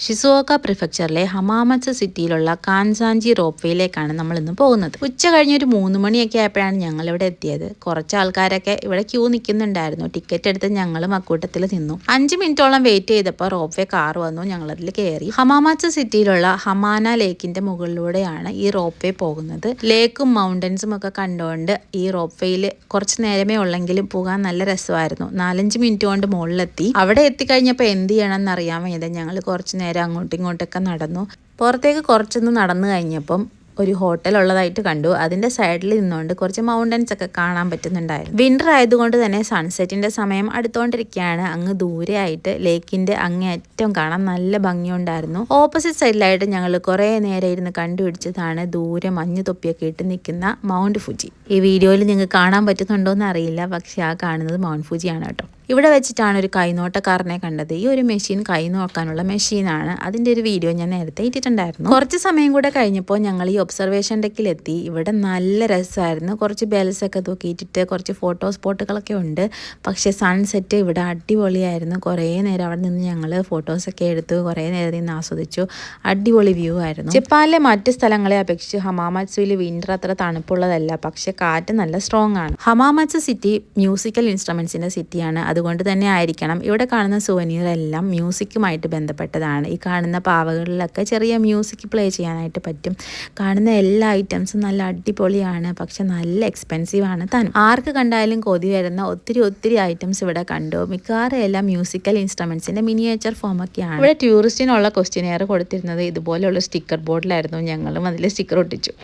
ഷിസുഓക്ക പ്രിഫക്ചറിലെ ഹമാമച്ച സിറ്റിയിലുള്ള കാൻസാഞ്ചി റോപ്വേയിലേക്കാണ് നമ്മൾ ഇന്ന് പോകുന്നത്. ഉച്ച കഴിഞ്ഞൊരു മൂന്ന് മണിയൊക്കെ ആയപ്പോഴാണ് ഞങ്ങൾ ഇവിടെ എത്തിയത്. കുറച്ച് ആൾക്കാരൊക്കെ ഇവിടെ ക്യൂ നിൽക്കുന്നുണ്ടായിരുന്നു. ടിക്കറ്റ് എടുത്ത് ഞങ്ങളും അക്കൂട്ടത്തിൽ നിന്നു. അഞ്ച് മിനിറ്റോളം വെയിറ്റ് ചെയ്തപ്പോൾ റോപ്വേ കാർ വന്നു. ഞങ്ങൾ അതിൽ കയറി. ഹമാമച്ച സിറ്റിയിലുള്ള ഹമാന ലേക്കിന്റെ മുകളിലൂടെയാണ് ഈ റോപ്വേ പോകുന്നത്. ലേക്കും മൗണ്ടൻസും ഒക്കെ കണ്ടുകൊണ്ട് ഈ റോപ്വേയിൽ കുറച്ച് നേരമേ ഉള്ളെങ്കിലും പോകാൻ നല്ല രസമായിരുന്നു. നാലഞ്ച് മിനിറ്റ് കൊണ്ട് മുകളിലെത്തി. അവിടെ എത്തിക്കഴിഞ്ഞപ്പോൾ എന്ത് ചെയ്യണം എന്നറിയാൻ വേണ്ടത് ഞങ്ങൾ കുറച്ച് നേരം അങ്ങോട്ടും ഇങ്ങോട്ടൊക്കെ നടന്നു. പുറത്തേക്ക് കുറച്ചൊന്ന് നടന്നു കഴിഞ്ഞപ്പം ഒരു ഹോട്ടൽ ഉള്ളതായിട്ട് കണ്ടു. അതിന്റെ സൈഡിൽ നിന്നുകൊണ്ട് കുറച്ച് മൗണ്ടൻസ് ഒക്കെ കാണാൻ പറ്റുന്നുണ്ടായിരുന്നു. വിന്റർ ആയതുകൊണ്ട് തന്നെ സൺസെറ്റിന്റെ സമയം അടുത്തുകൊണ്ടിരിക്കുകയാണ്. അങ്ങ് ദൂരെയായിട്ട് ലേക്കിന്റെ അങ്ങേയറ്റം കാണാൻ നല്ല ഭംഗിയുണ്ടായിരുന്നു. ഓപ്പോസിറ്റ് സൈഡിലായിട്ട് ഞങ്ങൾ കുറേ നേരം ഇരുന്ന് കണ്ടുപിടിച്ചതാണ് ദൂരെ മഞ്ഞ് തൊപ്പിയൊക്കെ ഇട്ട് നിൽക്കുന്ന മൗണ്ട് ഫുജി. ഈ വീഡിയോയിൽ നിങ്ങൾക്ക് കാണാൻ പറ്റുന്നുണ്ടോ എന്ന് അറിയില്ല. പക്ഷേ ആ കാണുന്നത് മൗണ്ട് ഫുജിയാണ് കേട്ടോ. ഇവിടെ വെച്ചിട്ടാണ് ഒരു കൈനോട്ടക്കാരനെ കണ്ടത്. ഈ ഒരു മെഷീൻ കൈ നോക്കാനുള്ള മെഷീനാണ് അതിന്റെ ഒരു വീഡിയോ ഞാൻ നേരത്തെ ഇട്ടിട്ടുണ്ടായിരുന്നു. കുറച്ച് സമയം കൂടെ കഴിഞ്ഞപ്പോൾ ഞങ്ങൾ ഈ ഒബ്സർവേഷൻ ഡെക്കിലെത്തി ഇവിടെ നല്ല രസമായിരുന്നു. കുറച്ച് ബെൽസൊക്കെ തൂക്കിയിട്ടിട്ട് കുറച്ച് ഫോട്ടോ സ്പോട്ടുകളൊക്കെ ഉണ്ട്. പക്ഷേ സൺസെറ്റ് ഇവിടെ അടിപൊളിയായിരുന്നു. കുറേ നേരം അവിടെ നിന്ന് ഞങ്ങൾ ഫോട്ടോസൊക്കെ എടുത്തു. കുറേ നേരം നിന്ന് ആസ്വദിച്ചു. അടിപൊളി വ്യൂ ആയിരുന്നു. ജപ്പാനിലെ മറ്റ് സ്ഥലങ്ങളെ അപേക്ഷിച്ച് ഹമാമത്സുവിൽ വിന്റർ അത്ര തണുപ്പുള്ളതല്ല. പക്ഷേ കാറ്റ് നല്ല സ്ട്രോങ് ആണ്. ഹമാമത്സു സിറ്റി മ്യൂസിക്കൽ ഇൻസ്ട്രുമെൻസിന്റെ സിറ്റിയാണ് അതുകൊണ്ട് തന്നെ ആയിരിക്കണം. ഇവിടെ കാണുന്ന സുവനീർ എല്ലാം മ്യൂസിക്കുമായിട്ട് ബന്ധപ്പെട്ടതാണ്. ഈ കാണുന്ന പാവകളിലൊക്കെ ചെറിയ മ്യൂസിക് പ്ലേ ചെയ്യാനായിട്ട് പറ്റും. കാണുന്ന എല്ലാ ഐറ്റംസും നല്ല അടിപൊളിയാണ്. പക്ഷെ നല്ല എക്സ്പെൻസീവ് ആണ് താനും. ആർക്ക് കണ്ടാലും കൊതി വരുന്ന ഒത്തിരി ഒത്തിരി ഐറ്റംസ് ഇവിടെ കണ്ടു. മിക്കവാറും എല്ലാം മ്യൂസിക്കൽ ഇൻസ്ട്രുമെന്റ്സിന്റെ മിനിയേച്ചർ ഫോം ഒക്കെയാണ്. ഇവിടെ ടൂറിസ്റ്റിനുള്ള ക്വസ്റ്റ്യനെയർ കൊടുത്തിരുന്നത് ഇതുപോലെയുള്ള സ്റ്റിക്കർ ബോർഡിലായിരുന്നു ഞങ്ങളും അതിൽ സ്റ്റിക്കർ ഒട്ടിച്ചു.